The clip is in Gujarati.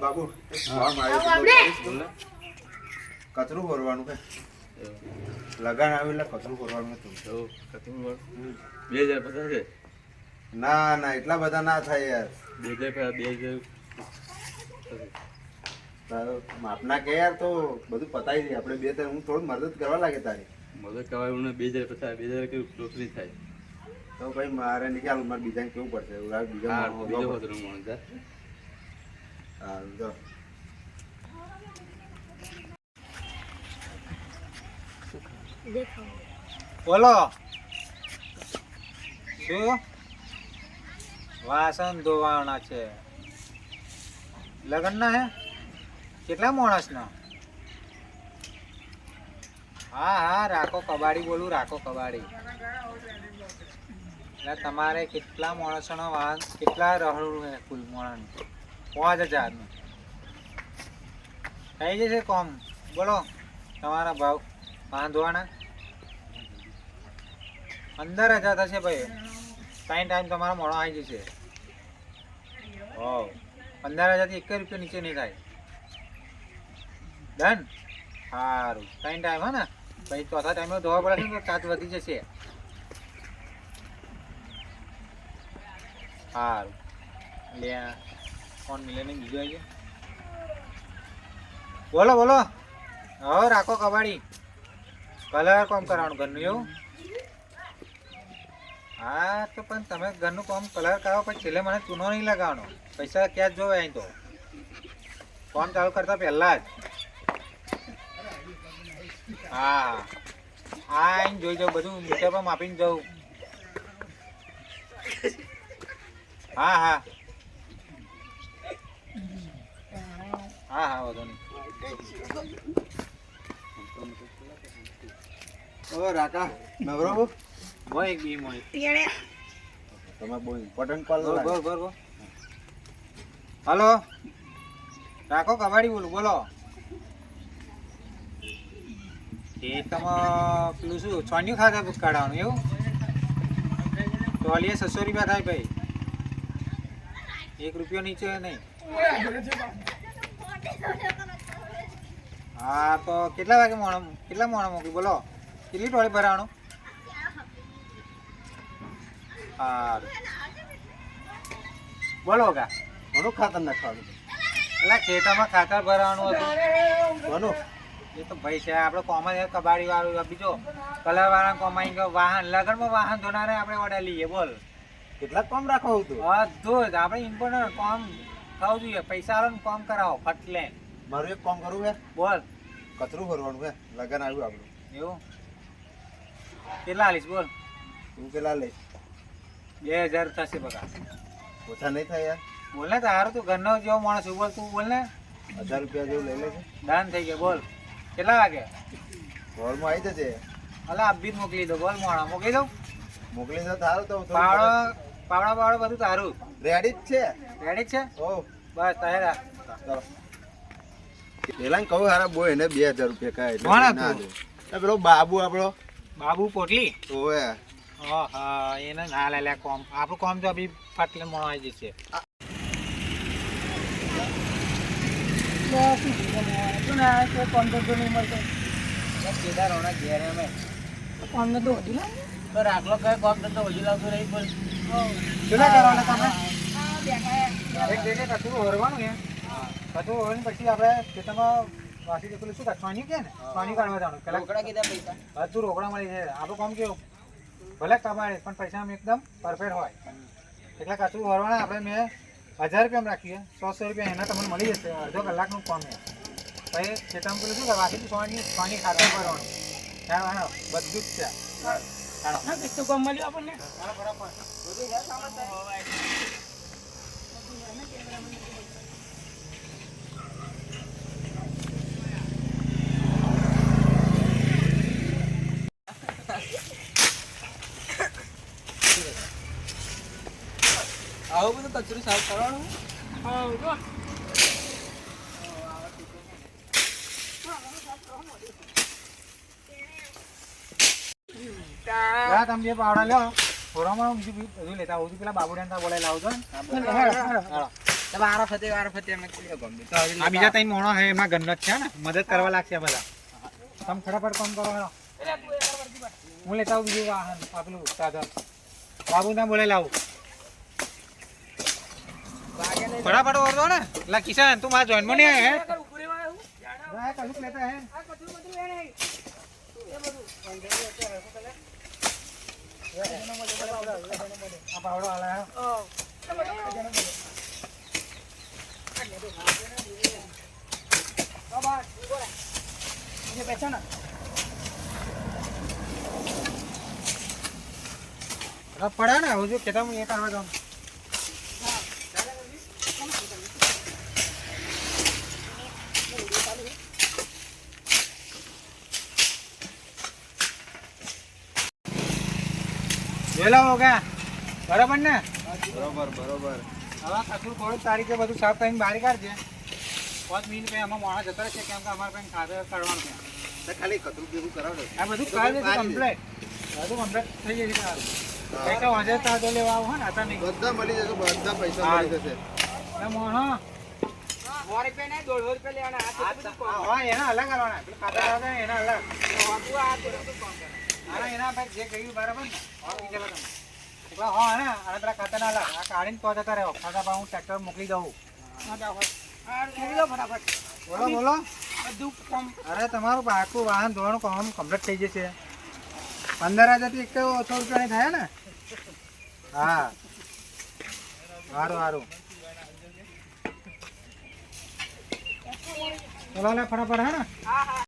બાબુ. કચરું ભરવાનું કે? લગાણ આવ્યું એટલે કચરું ભરવાનું હતું. કચરું. બે હજાર પચાસ છે ના ના એટલા બધા ના થાય યાર. બે હજાર બે હજાર માપના કે યાર તો બધું પતાવી દઈએ આપણે બે ત્રણ હું થોડું મદદ કરવા લાગે તારી. મદદ કહેવાય બે હજાર પચાસ બે હજાર કેવું ટોટલી થાય? તો ભાઈ મારે નીકળ્યું મારે બીજાને કેવું પડશે? બીજા બીજો બધું માણસ છે. હા બોલો. શું? વાસણ ધોવાના છે. લગ્નના હે? કેટલા માણસના? હા હા, રાખો કબાડી બોલું, રાખો કબાડી. એટલે તમારે કેટલા માણસોનો વાહન, કેટલા રહડું કુલ માણસ? પાંચ હજારનું. થઈ જશે કોમ. બોલો, તમારા ભાવ બાંધવાના? પંદર હજાર થશે ભાઈ. ત્રણ ટાઈમ તમારો મોડો આવી જશે. હો પંદર હજારથી એક રૂપિયા નીચે નહીં થાય. ડન. સારું ત્રણ ટાઈમ હા ને. પછી ચોથા ટાઈમે ધોવા પડે ને તો ચાર્જ વધી જશે. સારું લે ફોન મિલે બીજું આવી બોલો બોલો. હવે રાખો કબાડી. કલર કોમ કરવાનું ઘરનું એવું. હા, તો પણ તમે ઘરનું કોમ કલર કરાવો પછી છેલ્લે મને ચૂનો નહીં લગાવવાનો. પૈસા ક્યાં જ જોવે અહીં તો. ફોન ચાલુ કરતા પહેલા જ. હા. હા અહીં જોઈ જાઉં બધું મીટર પણ માપીને જાઉં. હા હા. હા હા વાંધો નહીં. ઓ રાકા નવરો? હોય એક બી મોય તમે બહુ ઇમ્પોર્ટન્ટ કોલ બોલ બરોબર બોલ બોલ રાખો કબાડી બોલું બોલો. એ તમે પેલું શું છોન્યું ખાતા કાઢવાનું એવું? ટોલીએ છસો રૂપિયા થાય ભાઈ. એક રૂપિયો નીચે નહીં. હા તો કેટલા વાગે મોણ કેટલા મોણ મૂકી બોલો. કેટલી ટોળી ભરાવાનું સારું. બોલો કા ઘણું ખાતર નાખવાનું. એટલે ખેતરમાં ખાતર ભરાવાનું હતું. ઘણું. એ તો ભાઈ છે આપણે કોમન કબાડી વાળું બીજો કલર વાળા કોમાઈ ગયો વાહન લગનમાં વાહન ધોનારે આપણે ઓર્ડર લઈએ બોલ. કેટલાક કોમ રાખો તું બધું જ. આપણે ઇમ્પોર્ટન્ટ કોમ થવું જોઈએ. પૈસા વાળો કોમ કરાવો ફટલે. મારું એક કોમ કરવું હે? બોલ. કચરું ભરવાનું હે. લગન આવ્યું આપણું. એવું? કેટલા લઈશ બોલ. તું કેટલા લઈશ? બે હજાર થશે બગા ઓછા નહીં થાય યાર. બોલ ને તારું તું ઘરનો જેવો માણસ ઊભો બોલ તું બોલ ને. હજાર રૂપિયા જેવું લઈ લેજે. ડન થઈ ગયા બોલ. કેટલા વાગે? હોલમાં આવી જશે અલા અબ્બી મોકલી દો બોલ મોડા મોકલી દઉં? મોકલી દો તારું તો પાવડો પાવડા પાવડો બધું તારું. રેડી જ છે? રેડી જ છે? ઓ બસ તૈયાર ચાલો. પેલા કહું હારા બોય એને બે હજાર રૂપિયા કાય કોણ હતું? પેલો બાબુ આપણો. બાબુ પોટલી? ઓવે. હા હા એને ના લે લે કોમ. આપણું કોમ તો અભી ફાટલે મોણ આવી જશે. કેટલા કરવાના તમે એક જગ્યાએ કચરું ભરવાનું છે કચરું ભરીને પછી આપણે ખેતરમાં વાસી દે પેલું શું છાણી કે ને છાણી કાઢવા જવાનું પેલા બધું રોકડા મળી જાય આપણું કામ કેવું ભલે કમાડે પણ પૈસા એકદમ પરફેક્ટ હોય એટલે કચરું ભરવાના આપણે મેં હજાર રૂપિયા રાખીએ. સો સો રૂપિયા એના તમને મળી જશે. અડધો કલાકનું કામ એ પછી ખેતરમાં પેલું શું વાસી છાણી છાણી ખાતર ભરવાનું વાળો બધું જ છે. હાલો. હાલો, બરાબર. આવું બધું કચરું સાફ કરવાનું? લા, તમે જે પાવડા લ્યો. ફોરામાં બીજું બધું લેતા આવું. છું પેલા બાબુડાને ત્યાં બોલાવી લાવજો. વારો ફતે વારો ફતે આ બીજા ત્રણ મોણો હે એમાં ગન્નત છે ને. મદદ કરવા લાગશે બધા. તમે ફટાફટ કામ કરો હેલો હું લેતા આવું બીજું વાહન આ સાધન બાબુ ત્યાં બોલે લાવું. ફટાફટ ઓરતો ને. લા કિશન તું મારા જોઈન નહીં આવે હે? લેતા હે. આ પાવડો હાલે હે. આ પડે ને હું જો ખેતર એ કરવા જાઉં. વેલા હો ગયા બરાબર ને? બરોબર બરોબર. હવે કશું થોડું તારીખે બધું સાફ કરીને બહાર કાઢજે. પાંચ મિનિટ પછી આમાં માણસ જતા છે કેમ કે અમારે કંઈ ખાતર કરવાનું છે. ખાલી કચરું ભેગું આ બધું કાઢ કમ્પ્લેટ બધું કમ્પ્લેટ થઈ જશે કંઈ તો વાંધો તાજો લેવા આવો ને હતા નહીં. બધા મળી જશે બધા પૈસા. મળી જશે. એ સો રૂપિયા નહીં દોઢસો રૂપિયા લેવાના. હા એના અલગ કરવાના. ખાતર એના અલગ. એના ભાઈ જે કહ્યું બરાબર ને એકલા હા ને અને પેલા ખાતરના અલગ આ કાઢીને તો જતા રહ્યો ખાતા પા હું ટ્રેક્ટર મોકલી દઉં. આ દો ફટાફટ. બોલો બોલો. બધું કોમ અરે તમારું આખું વાહન ધોવાનું કામ કમ્પ્લીટ થઈ જશે. પંદર હજારથી એક તો ઓછો રૂપિયા થાય ને? હા. સારું સારું ચલો લે ફટાફટ હે ને?